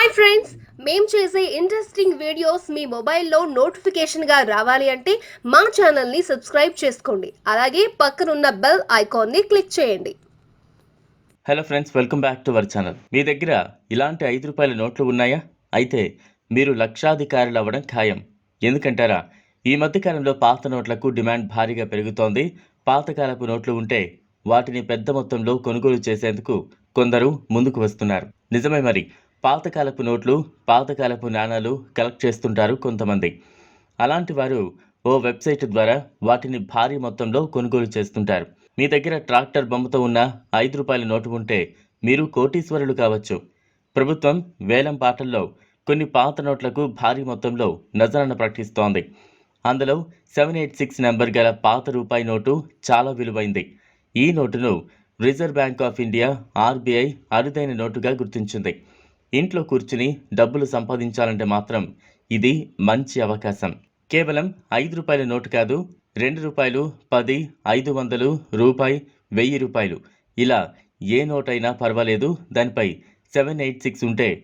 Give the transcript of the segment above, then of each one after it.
Hi friends మేము చేసే interesting videos మీ మొబైల్లో నోటిఫికేషన్గా రావాలి అంటే మా ఛానల్ని సబ్స్క్రైబ్ చేసుకోండి. అలాగే పక్కనున్న బెల్ ఐకాన్ని క్లిక్ చేయండి. Hello friends welcome back to our channel మీ దగ్గర ఇలాంటి ఐదు రూపాయల నోట్లు ఉన్నాయా? అయితే మీరు లక్షాధికారులు అవ్వడం ఖాయం. ఎందుకంటారా? ఈ మధ్యకాలంలో పాత నోట్లకు డిమాండ్ భారీగా పెరుగుతోంది. పాతకాలపు నోట్లు ఉంటే వాటిని పెద్ద మొత్తంలో కొనుగోలు చేసేందుకు కొందరు ముందుకు వస్తున్నారు. నిజమే మరి. పాతకాలపు నోట్లు పాతకాలపు నాణాలు కలెక్ట్ చేస్తుంటారు కొంతమంది. అలాంటి వారు ఓ వెబ్సైట్ ద్వారా వాటిని భారీ మొత్తంలో కొనుగోలు చేస్తుంటారు. మీ దగ్గర ట్రాక్టర్ బొమ్మతో ఉన్న ఐదు రూపాయల నోటు ఉంటే మీరు కోటీశ్వరులు కావచ్చు. ప్రభుత్వం వేలం పాటల్లో కొన్ని పాత నోట్లకు భారీ మొత్తంలో నజరాన ప్రకటిస్తోంది. అందులో సెవెన్ ఎయిట్ సిక్స్ నెంబర్ గల పాత రూపాయి నోటు చాలా విలువైంది. ఈ నోటును reserve bank of India RBI అరుదైన నోటుగా గుర్తించింది. ఇంట్లో కూర్చుని డబ్బులు సంపాదించాలంటే మాత్రం ఇది మంచి అవకాశం. కేవలం ఐదు రూపాయల నోటు కాదు రెండు రూపాయలు పది ఐదు వందలు రూపాయి వెయ్యి రూపాయలు. ఇలా ఏ నోటైనా పర్వాలేదు దానిపై సెవెన్ ఎయిట్ సిక్స్ ఉంటే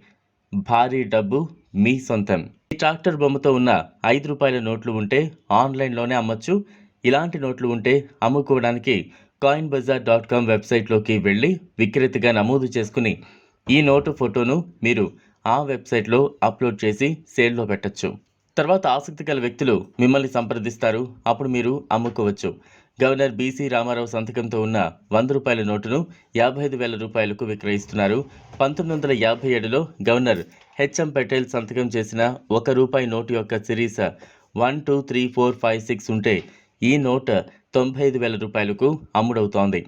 భారీ డబ్బు మీ సొంతం. ఈ ట్రాక్టర్ బొమ్మతో ఉన్న ఐదు రూపాయల నోట్లు ఉంటే ఆన్లైన్లోనే అమ్మొచ్చు. ఇలాంటి నోట్లు ఉంటే అమ్ముకోవడానికి కాయిన్ బజార్ డాట్ కామ్ వెబ్సైట్లోకి వెళ్ళి విక్రేతగా నమోదు చేసుకుని ఈ నోటు ఫోటోను మీరు ఆ వెబ్సైట్లో అప్లోడ్ చేసి సేల్లో పెట్టచ్చు. తర్వాత ఆసక్తి గల వ్యక్తులు మిమ్మల్ని సంప్రదిస్తారు. అప్పుడు మీరు అమ్ముకోవచ్చు. గవర్నర్ బీసీ రామారావు సంతకంతో ఉన్న వంద రూపాయల నోటును యాభై ఐదు వేల రూపాయలకు విక్రయిస్తున్నారు. పంతొమ్మిది వందల యాభై ఏడులో గవర్నర్ హెచ్ఎం పటేల్ సంతకం చేసిన ఒక రూపాయి నోటు యొక్క series one two three four five six ఉంటే ఈ నోట్ తొంభై ఐదు వేల రూపాయలకు అమ్ముడవుతోంది.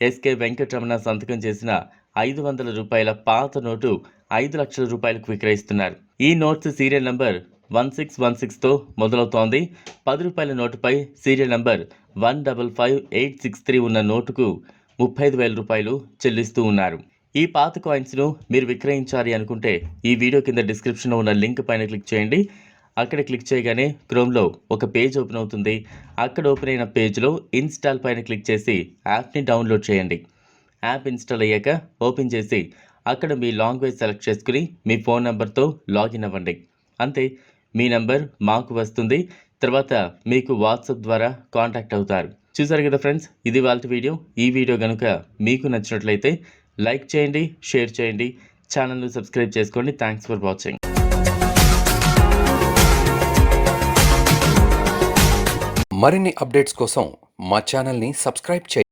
ఎస్కే వెంకటరమణ సంతకం చేసిన ఐదు వందల రూపాయల పాత నోటు ఐదు లక్షల రూపాయలకు విక్రయిస్తున్నారు. ఈ notes serial number one six one సిక్స్తో మొదలవుతోంది. పది రూపాయల నోటుపై serial number one double five eight six three ఉన్న నోటుకు ముప్పై ఐదు వేల రూపాయలు చెల్లిస్తూ ఉన్నారు. ఈ పాత కాయిన్స్ను మీరు విక్రయించాలి అనుకుంటే ఈ వీడియో కింద డిస్క్రిప్షన్లో ఉన్న లింక్ పైన క్లిక్ చేయండి. అక్కడ క్లిక్ చేయగానే క్రోమ్లో ఒక పేజ్ ఓపెన్ అవుతుంది. అక్కడ ఓపెన్ అయిన పేజ్లో ఇన్స్టాల్ పైన క్లిక్ చేసి యాప్ని డౌన్లోడ్ చేయండి. యాప్ ఇన్స్టాల్ అయ్యాక ఓపెన్ చేసి అక్కడ మీ లాంగ్వేజ్ సెలెక్ట్ చేసుకుని మీ ఫోన్ నెంబర్తో లాగిన్ అవ్వండి. అంతే మీ నెంబర్ మాకు వస్తుంది తర్వాత మీకు వాట్సాప్ ద్వారా కాంటాక్ట్ అవుతారు. చూసారు కదా ఫ్రెండ్స్ ఇది వాళ్ళ వీడియో. ఈ వీడియో కనుక మీకు నచ్చినట్లయితే లైక్ చేయండి షేర్ చేయండి ఛానల్ను సబ్స్క్రైబ్ చేసుకోండి. థ్యాంక్స్ ఫర్ వాచింగ్ మరిన్ని అప్డేట్స్ కోసం మా ఛానల్ని సబ్స్క్రైబ్ చేయండి.